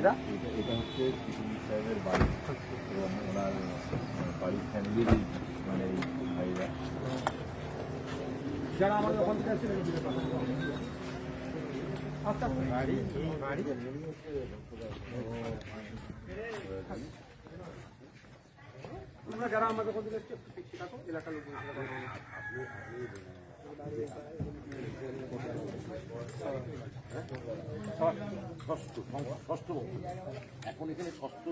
এটা? এটা হচ্ছে চিকিৎসক সাহেবের বাড়ি। এবং ওনার বাড়ির ফ্যামিলিরই মানে ভাইরা। যারা আমাদের ওখান থেকে আসছে আচ্ছা তোমরা যারা আমাদের ওখান থেকে পিছিয়ে এলাকার লোক ষষ্ঠ ষষ্ঠ এখন এখানে ষষ্ঠ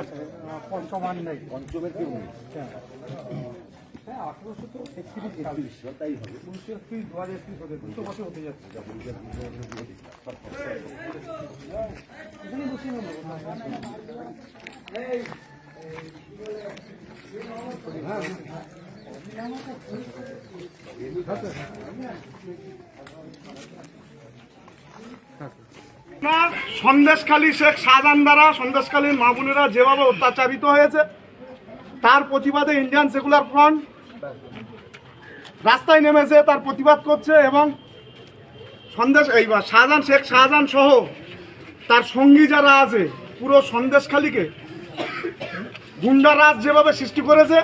আছে পঞ্চমান নেই। পঞ্চমের কেউ হ্যাঁ আঠারোশো তো একত্রিশ তাই হবে উনিশশো একত্রিশ যাচ্ছে। আপনার সন্দেশখালী শেখ শাহজাহান দ্বারা, সন্দেশখালীর মা বোনেরা যেভাবে অত্যাচারিত হয়েছে, তার প্রতিবাদে ইন্ডিয়ান সেকুলার ফ্রন্ট রাস্তায় নেমেছে, তার প্রতিবাদ করছে এবং সন্দেশ এইবার শাহজাহান, শেখ শাহজাহান সহ তার সঙ্গী যারা আছে, পুরো সন্দেশখালীকে গুন্ডারাজ যেভাবে সৃষ্টি করেছে,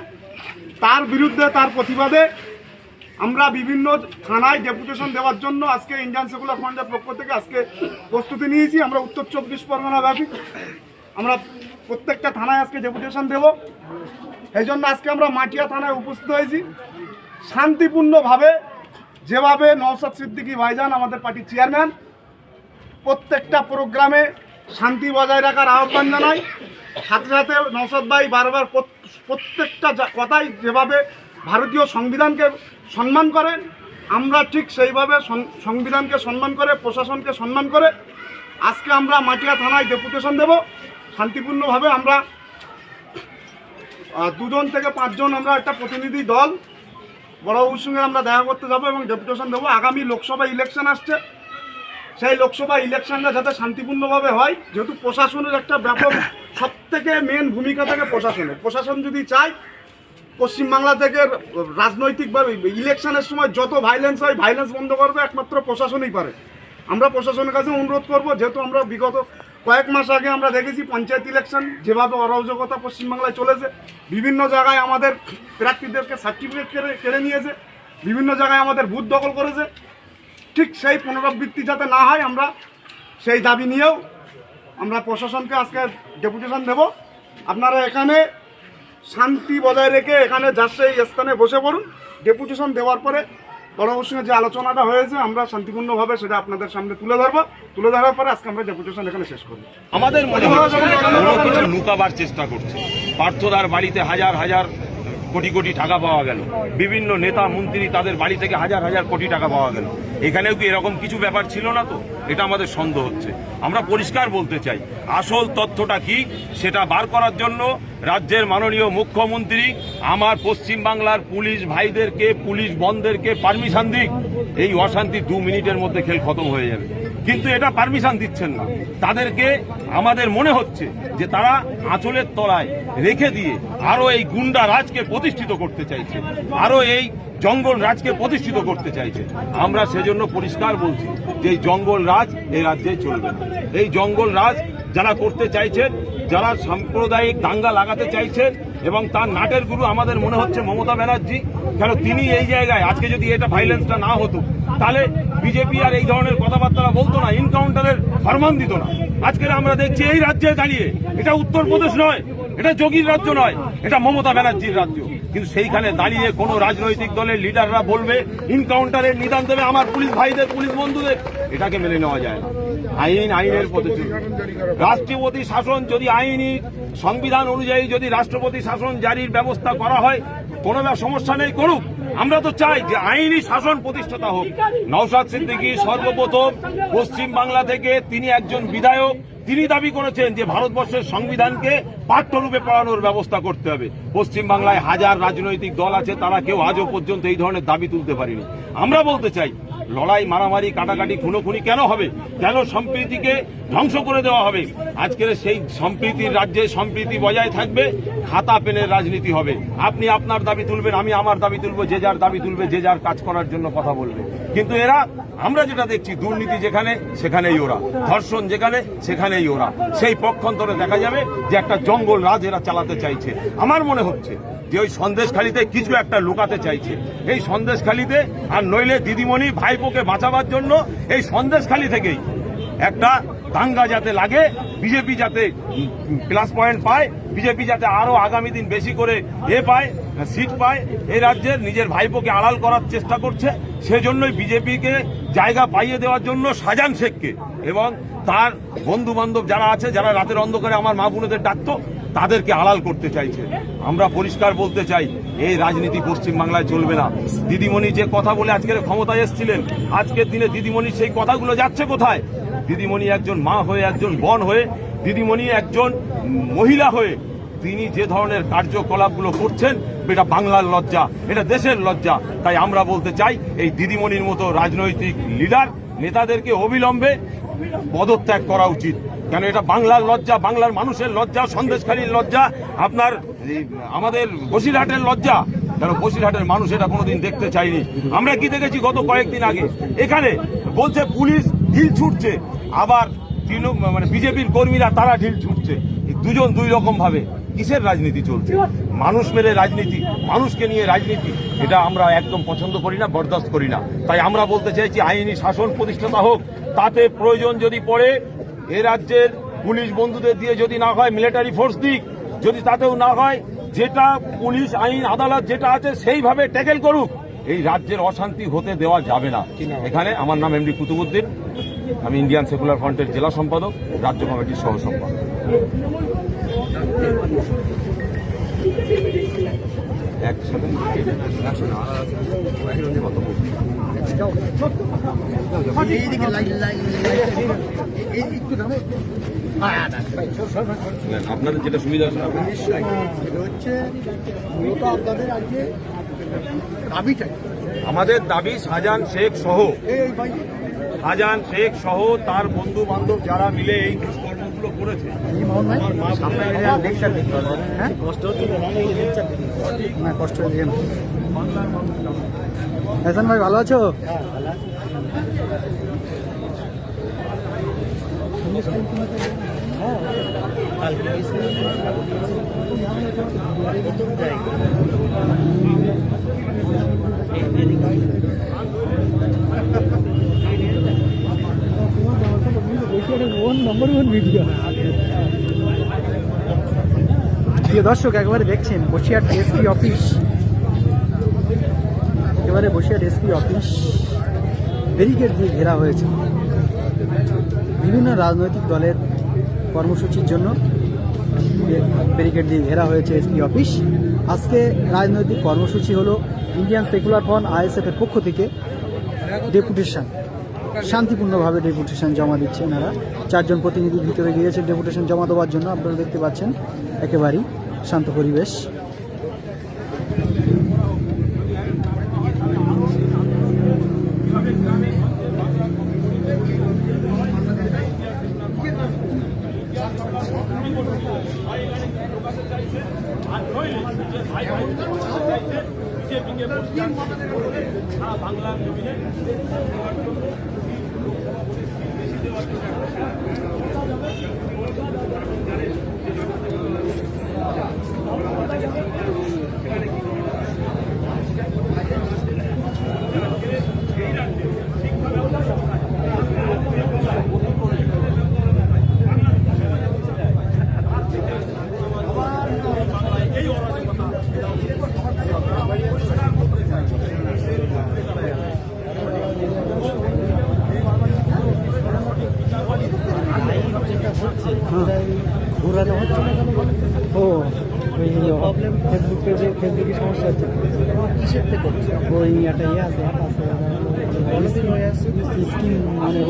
তার বিরুদ্ধে তার প্রতিবাদে আমরা বিভিন্ন থানায় ডেপুটেশন দেওয়ার জন্য আজকে ইন্ডিয়ান সেকুলার ফ্রন্টের পক্ষ থেকে আজকে প্রস্তুতি নিয়েছি। আমরা উত্তর চব্বিশ পরগনা ব্যাপী। আমরা প্রত্যেকটা থানায় আজকে ডেপুটেশন দেব। এই জন্য আজকে আমরা মাটিয়া থানায় উপস্থিত হয়েছি। শান্তিপূর্ণভাবে যেভাবে নওসাদ সিদ্দিকী ভাইজান আমাদের পার্টির চেয়ারম্যান প্রত্যেকটা প্রোগ্রামে শান্তি বজায় রাখার আহ্বান জানাই। সাথে সাথে নওসাদ ভাই বারবার প্রত্যেকটা কথাই যেভাবে ভারতীয় সংবিধানকে সম্মান করেন আমরা ঠিক সেইভাবে সংবিধানকে সম্মান করে, প্রশাসনকে সম্মান করে, আজকে আমরা মাটিয়া থানায় ডেপুটেশন দেব। শান্তিপূর্ণভাবে আমরা দুজন থেকে পাঁচজন আমরা একটা প্রতিনিধি দল বড়বাবুর সঙ্গে আমরা দেখা করতে যাব এবং ডেপুটেশন দেবো। আগামী লোকসভা ইলেকশন আসছে। সেই লোকসভা ইলেকশনটা যাতে শান্তিপূর্ণভাবে হয়, যেহেতু প্রশাসনের একটা ব্যাপক সব থেকে মেন ভূমিকা থাকে প্রশাসনের। প্রশাসন যদি চায় পশ্চিমবাংলা থেকে রাজনৈতিকভাবে ইলেকশনের সময় যত ভাইলেন্স হয় ভাইলেন্স বন্ধ করবে, একমাত্র প্রশাসনই পারে। আমরা প্রশাসনের কাছে অনুরোধ করব, যেহেতু আমরা বিগত কয়েক মাস আগে আমরা দেখেছি পঞ্চায়েত ইলেকশন যেভাবে অরাজকতা পশ্চিমবাংলায় চলেছে। বিভিন্ন জায়গায় আমাদের প্রার্থীদেরকে সার্টিফিকেট কেড়ে কেড়ে নিয়েছে। বিভিন্ন জায়গায় আমাদের বুথ দখল করেছে। ঠিক সেই পুনরাবৃত্তি যাতে না হয়, আমরা সেই দাবি নিয়েও আমরা প্রশাসনকে আজকে ডেপুটেশন দেব। আপনারা এখানে শান্তি বজায় রেখে এখানে সেই স্থানে বসে পড়ুন। ডেপুটেশন দেওয়ার পরে বড়বাবুর যে আলোচনাটা হয়েছে, আমরা শান্তিপূর্ণভাবে সেটা আপনাদের সামনে তুলে ধরবো। তুলে ধরার পরে আজকে আমরা ডেপুটেশন এখানে শেষ করব। আমাদের মনে হয় লুকাবার চেষ্টা করছে। পার্থদার বাড়িতে হাজার হাজার কোটি কোটি টাকা পাওয়া গেল। বিভিন্ন নেতা, মন্ত্রী তাদের বাড়ি থেকে হাজার হাজার কোটি টাকা পাওয়া গেল। এখানেও কি এরকম কিছু ব্যাপার ছিল না তো? এটা আমাদের সন্দেহ হচ্ছে। আমরা পরিষ্কার বলতে চাই, আসল তথ্যটা কি? সেটা বার করার জন্য রাজ্যের মাননীয় মুখ্যমন্ত্রী, আমার পশ্চিম বাংলার পুলিশ ভাইদেরকে, পুলিশ বনদেরকে পারমিশন দিক। এই অশান্তি দু মিনিটের মধ্যে খেল খতম হয়ে যাবে। কিন্তু এটা পারমিশন দিচ্ছেন না। তাদেরকে আমাদের মনে হচ্ছে যে তারা আঁচলের তলায় রেখে দিয়ে আরও এই গুন্ডা রাজকে প্রতিষ্ঠিত করতে চাইছে আরও এই জঙ্গল রাজকে প্রতিষ্ঠিত করতে চাইছে। আমরা সেজন্য পরিষ্কার বলছি যে এই জঙ্গল রাজ এই রাজ্যে চলবে না। এই জঙ্গল রাজ যারা করতে চাইছেন যারা সাম্প্রদায়িক দাঙ্গা লাগাতে চাইছেন এবং তার নাটের গুরু আমাদের মনে হচ্ছে মমতা ব্যানার্জি, কেন তিনি এই জায়গায় আজকে যদি এটা ভাইলেন্সটা না হতো তাহলে বিজেপি আর এই ধরনের কথাবার্তা বলতো না ইনকাউন্টারের ফরমান দিত না। আজকে আমরা দেখছি এই রাজ্যে দাঁড়িয়ে, এটা উত্তরপ্রদেশ নয়, এটা যোগীর রাজ্য নয়, এটা মমতা ব্যানার্জির রাজ্য। কিন্তু সেইখানে দাঁড়িয়ে কোন রাজনৈতিক দলের লিডাররা বলবে ইনকাউন্টারের নিদান দেবে আমার পুলিশ ভাইদের, পুলিশ বন্ধুদের। এটাকে মেনে নেওয়া যায় না। আইন, আইনের পথে রাষ্ট্রপতি শাসন যদি আইনি সংবিধান অনুযায়ী যদি রাষ্ট্রপতি শাসন জারির ব্যবস্থা করা হয়, কোনো সমস্যা নেই করুক। আমরা তো চাই যে আইনি শাসন প্রতিষ্ঠাতা হোক। নওশাদ সিদ্দিকী সর্বপ্রথম পশ্চিম বাংলা থেকে তিনি একজন বিধায়ক। তিনি দাবি করেছেন যে ভারতবর্ষের সংবিধানকে পাঠ্যরূপে পড়ানোর ব্যবস্থা করতে হবে। পশ্চিম বাংলায় হাজার রাজনৈতিক দল আছে, তারা কেউ আজও পর্যন্ত এই ধরনের দাবি তুলতে পারেনি। আমরা বলতে চাই লড়াই, মারামারি, কাটাকাটি, খুনোখুনি কেন হবে? কেন সম্প্রীতিকে ধ্বংস করে দেওয়া হবে? আজকের সেই সম্প্রীতির রাজ্যে সম্প্রীতি বজায় থাকবে, খাতা পেনের রাজনীতি হবে। আপনি আপনার দাবি তুলবেন, আমি আমার দাবি তুলব, যে যার দাবি তুলবে, যে যার কাজ করার জন্য কথা বলবে। কিন্তু এরা, আমরা যেটা দেখছি, দুর্নীতি যেখানে, সেখানেই ওরা। ধর্ষণ যেখানে, সেখানেই ওরা। সেই পক্ষান্তরে দেখা যাবে যে একটা জঙ্গল রাজ এরা চালাতে চাইছে। আমার মনে হচ্ছে যে ওই সন্দেশখালিতে কিছু একটা লুকাতে চাইছে। এই সন্দেশখালিতে আর নইলে দিদিমণি ভাইপোকে বাঁচাবার জন্য এই সন্দেশখালি থেকেই একটা দাঙ্গা যাতে লাগে, বিজেপি যাতে প্লাস পয়েন্ট পায়, বিজেপি যাতে আরও আগামী দিন বেশি করে এ পায়, সিট পায় এই রাজ্যের নিজের ভাইপোকে আড়াল করার চেষ্টা করছে, সেজন্যই বিজেপিকে জায়গা পাইয়ে দেওয়ার জন্য সাজান শেখকে এবং তার বন্ধু বান্ধব যারা আছে, যারা রাতের অন্ধকারে আমার মা বোনেদের ডাকতো, তাদেরকে আড়াল করতে চাইছে। আমরা পরিষ্কার বলতে চাই, এই রাজনীতি পশ্চিম বাংলায় চলবে না। দিদিমণি যে কথা বলে আজকের ক্ষমতায় এসেছিলেন, আজকের দিনে দিদিমণি সেই কথাগুলো যাচ্ছে কোথায়? দিদিমণি একজন মা হয়ে, একজন বোন হয়ে, দিদিমণি একজন মহিলা হয়ে তিনি যে ধরনের কার্যকলাপগুলো করছেন, এটা বাংলার লজ্জা, এটা দেশের লজ্জা। তাই আমরা বলতে চাই, এই দিদিমণির মতো রাজনৈতিক লিডার নেতাদেরকে অবিলম্বে পদত্যাগ করা উচিত। কেন এটা বাংলার লজ্জা, বাংলার মানুষের লজ্জা, সন্দেশখালীর লজ্জা, আপনার আমাদের বসিরহাটের লজ্জা। কেন বসিরহাটের মানুষ এটা কোনোদিন দেখতে চাইনি আমরা কি দেখেছি গত কয়েকদিন আগে? এখানে বলছে পুলিশ ঢিল ছুটছে, আবার তৃণমূল মানে বিজেপির কর্মীরা তারা ঢিল ছুটছে। দুজন দুই রকম ভাবে। কিসের রাজনীতি চলছে? মানুষ মেরে রাজনীতি, মানুষকে নিয়ে রাজনীতি। এটা আমরা একদম পছন্দ করি না, বরদাস্ত করি না। তাই আমরা বলতে চাইছি, আইনি শাসন প্রতিষ্ঠাতা হোক, তাতে প্রয়োজন যদি পড়ে এ রাজ্যের পুলিশ বন্ধুদের দিয়ে যদি না হয় মিলিটারি ফোর্স দিক যদি তাতেও না হয় যেটা পুলিশ আইন আদালত যেটা আছে সেইভাবে ট্যাকেল করুক এই রাজ্যের অশান্তি হতে দেওয়া যাবে না। এখানে আমার নাম এমডি কুতুবুদ্দিন আমি ইন্ডিয়ান সেকুলার ফ্রন্টের জেলা সম্পাদক রাজ্য কমিটির সহ সম্পাদক। একসাথে আপনাদের যেটা সুবিধা হচ্ছে মূলত আপনাদের আজকে দাবিটাই আমাদের দাবি শাহজাহান শেখ সহ। শাহজাহান শেখ সহ তার বন্ধু বান্ধব যারা মিলে এই দুষ্কর্মগুলো করেছে। হ্যাঁ? কষ্ট হচ্ছে হাসান ভাই ভালো আছো? প্রিয় দর্শক একেবারে দেখছেন বসিরহাট এসপি অফিস। একেবারে বসিরহাট এসপি অফিস ব্যারিকেড দিয়ে ঘেরা হয়েছে। বিভিন্ন রাজনৈতিক দলের কর্মসূচির জন্য ব্যারিকেড দিয়ে ঘেরা হয়েছে এসপি অফিস। আজকে রাজনৈতিক কর্মসূচি হলো ইন্ডিয়ান সেকুলার ফ্রন্ট আইএসএফ এর পক্ষ থেকে ডেপুটেশন। শান্তিপূর্ণভাবে ডেপুটেশন জমা দিচ্ছে এনারা। চারজন প্রতিনিধি ভিতরে গিয়েছে ডেপুটেশন জমা দেওয়ার জন্য। আপনারা দেখতে পাচ্ছেন, একেবারেই শান্ত পরিবেশ। ও ফেসবুক পেজে ফেসবুকে সমস্যা হচ্ছে? কিসের থেকে ওই একটা ইয়ে আছে অ্যাপ আছে? স্কিম মানে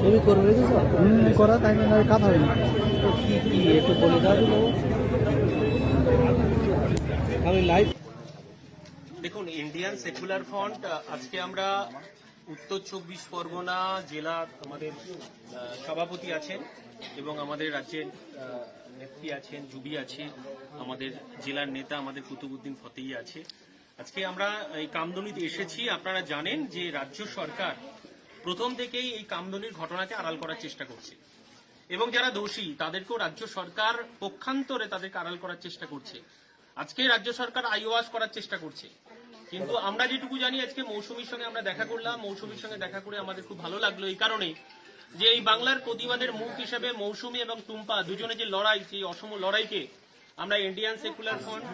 তুমি করবে হুম করা তাই না কাজ হবে না। কি কি একটু বলে দাও আমি লাইভ দেখুন ইন্ডিয়ান সেকুলার ফ্রন্ট আজকে আমরা উত্তর চব্বিশ পরগনা জেলার আমাদের সভাপতি আছেন এবং আমাদের রাজ্যের নেত্রী আছেন জুবি আছে আমাদের জেলার নেতা আমাদের কুতুবুদ্দিন ফতেই আছে। আজকে আমরা এই কামদুনিতে এসেছি। আপনারা জানেন যে রাজ্য সরকার প্রথম থেকেই এই কামদনির ঘটনাকে আড়াল করার চেষ্টা করছে। এবং যারা দোষী, তাদেরকেও রাজ্য সরকার পক্ষান্তরে তাদেরকে আড়াল করার চেষ্টা করছে। আজকে রাজ্য সরকার আইওয়াস করার চেষ্টা করছে। কিন্তু আমরা যেটুকু জানি, আজকে মৌসুমীর সঙ্গে আমরা দেখা করলাম। মৌসুমীর সঙ্গে দেখা করে আমাদের খুব ভালো লাগল এই কারণে যে এই বাংলার প্রতিবাদের মুখ হিসেবে মৌসুমী এবং টুম্পা দুজনে যে লড়াই সেই অসম লড়াইকে আমরা Indian secular front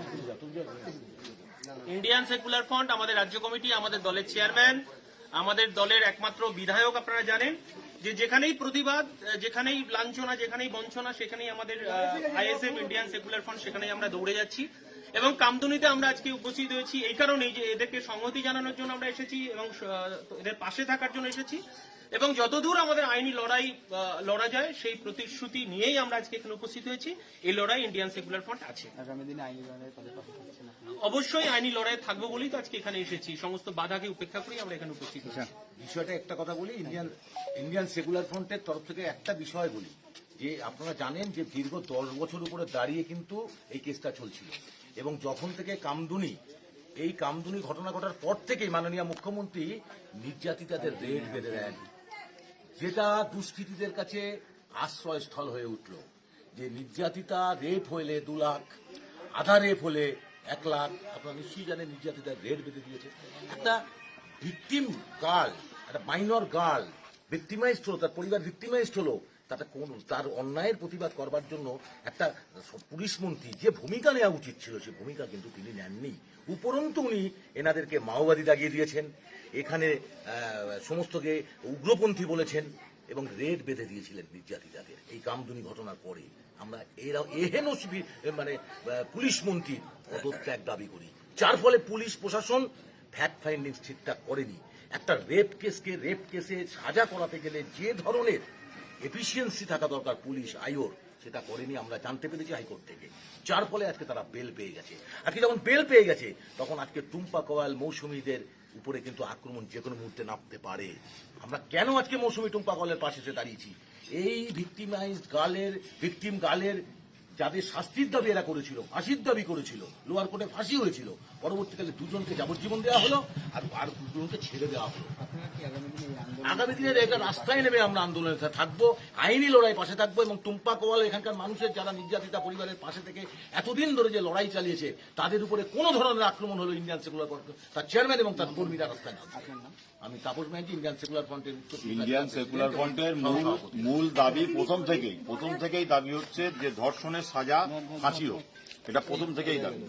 Indian secular front আমাদের রাজ্য কমিটি, আমাদের দলের চেয়ারম্যান আমাদের দলের একমাত্র বিধায়ক আপনারা জানেন, যে যেখানেই প্রতিবাদ, যেখানেই লাঞ্ছনা, যেখানেই বঞ্চনা, সেখানেই আমাদের আইএসএফ ইন্ডিয়ান সেকুলার ফ্রন্ট সেখানেই আমরা দৌড়ে যাচ্ছি। এবং কামদুনিতে আমরা আজকে উপস্থিত হয়েছি এই কারণেই যে এদেরকে সংহতি জানানোর জন্য আমরা এসেছি এবং এদের পাশে থাকার জন্য এসেছি। এবং যতদূর আমাদের আইনি লড়াই আহ, লড়া যায় সেই প্রতিশ্রুতি নিয়েই আমরা আজকে এখানে উপস্থিত হয়েছি। এই লড়াই ইন্ডিয়ান সেকুলার ফ্রন্ট আছে। অবশ্যই আইনি লড়াই থাকব বলেই তো আজকে এখানে এসেছি। সমস্ত বাধাকে উপেক্ষা করেই আমরা এখানে উপস্থিত হয়েছি। বিষয়টা একটা কথা বলি ইন্ডিয়ান ইন্ডিয়ান সেকুলার ফ্রন্টের তরফ থেকে একটা বিষয় বলি যে আপনারা জানেন যে দীর্ঘ দশ বছর উপরে দাঁড়িয়ে কিন্তু এই কেসটা চলছিল। এবং যখন থেকে কামদুনি, এই কামদুনি ঘটনা ঘটার পর থেকেই মাননীয় মুখ্যমন্ত্রী নির্যাতিতাদের রেট বেঁধে দেন। যেটা দুষ্কৃতীদের কাছে আশ্রয়স্থল হয়ে উঠল। যে নির্যাতিতা রেপ হইলে দু লাখ, আধা রেপ হলে এক লাখ, আপনারা নিশ্চয়ই জানেন নির্যাতিতার রেট বেঁধে দিয়েছে। একটা ভিকটিম গার্ল, একটা মাইনর গার্ল, ভিক্টিমাইজড হলো, তার পরিবার ভিক্টিমাইজড হলো তাতে কোন তার অন্যায়ের প্রতিবাদ করবার জন্য একটা পুলিশ মন্ত্রী যে ভূমিকা নেওয়া উচিত ছিল, সে ভূমিকা কিন্তু তিনি নেননি। উপরন্তু উনি এনাদেরকে মাওবাদী দাগিয়ে দিয়েছেন। এখানে সমস্তকে উগ্রপন্থী বলেছেন এবং রেড বেঁধে দিয়েছিলেন নির্যাতিতাদের। এই কামদুনি ঘটনার পরে আমরা এরা, এহেন মানে পুলিশ মন্ত্রী পদত্যাগ দাবি করি। যার ফলে পুলিশ প্রশাসন ফ্যাক্ট ফাইন্ডিং ঠিকঠাক করেনি। একটা রেপ কেসকে রেপ কেসে সাজা করাতে গেলে যে ধরনের এফিসিয়েন্সি থাকা দরকার পুলিশ আয়োর সেটা করেনি, আমরা জানতে পেরেছি হাইকোর্ট থেকে। যার ফলে আজকে তারা বেল পেয়ে গেছে। আজকে যখন বেল পেয়ে গেছে, তখন আজকে টুম্পা, কয়াল, মৌসুমীদের উপরে কিন্তু আক্রমণ যে কোনো মুহূর্তে নামতে পারে। আমরা কেন আজকে মৌসুমী টুম্পা, কোয়ালের পাশে এসে দাঁড়িয়েছি? এই ভিক্টিমাইজ গার্লের ভিক্টিম গার্লের যাদের শাস্তির দাবি এরা করেছিল ফাঁসির দাবি করেছিল লোয়ার কোর্টে ফাঁসি হয়েছিল পরবর্তীকালে দুজনকে যাবজ্জীবন দেওয়া হলো আর আর দুজনকে ছেড়ে দেওয়া হলো। আগামী দিনের একটা রাস্তায় নেমে আমরা আন্দোলনে থাকব আইনি লড়াই পাশে থাকব এবং টুম্পা কোয়াল এখানকার মানুষের যারা নির্যাতিতা পরিবারের পাশে থেকে এতদিন ধরে যে লড়াই চালিয়েছে তাদের উপরে কোনো ধরনের আক্রমণ হলো ইন্ডিয়ান সেকুলার তার চেয়ারম্যান এবং তার কর্মীরা রাস্তায় নামবে নাম? আমি তাপস ব্যানার্জি ইন্ডিয়ান সেকুলার ফ্রন্টের ইন্ডিয়ান সেকুলার ফ্রন্টের মূল মূল দাবি প্রথম থেকেই প্রথম থেকেই দাবি হচ্ছে যে ধর্ষণের সাজা ফাঁসি হোক। এটা প্রথম থেকেই দাবি।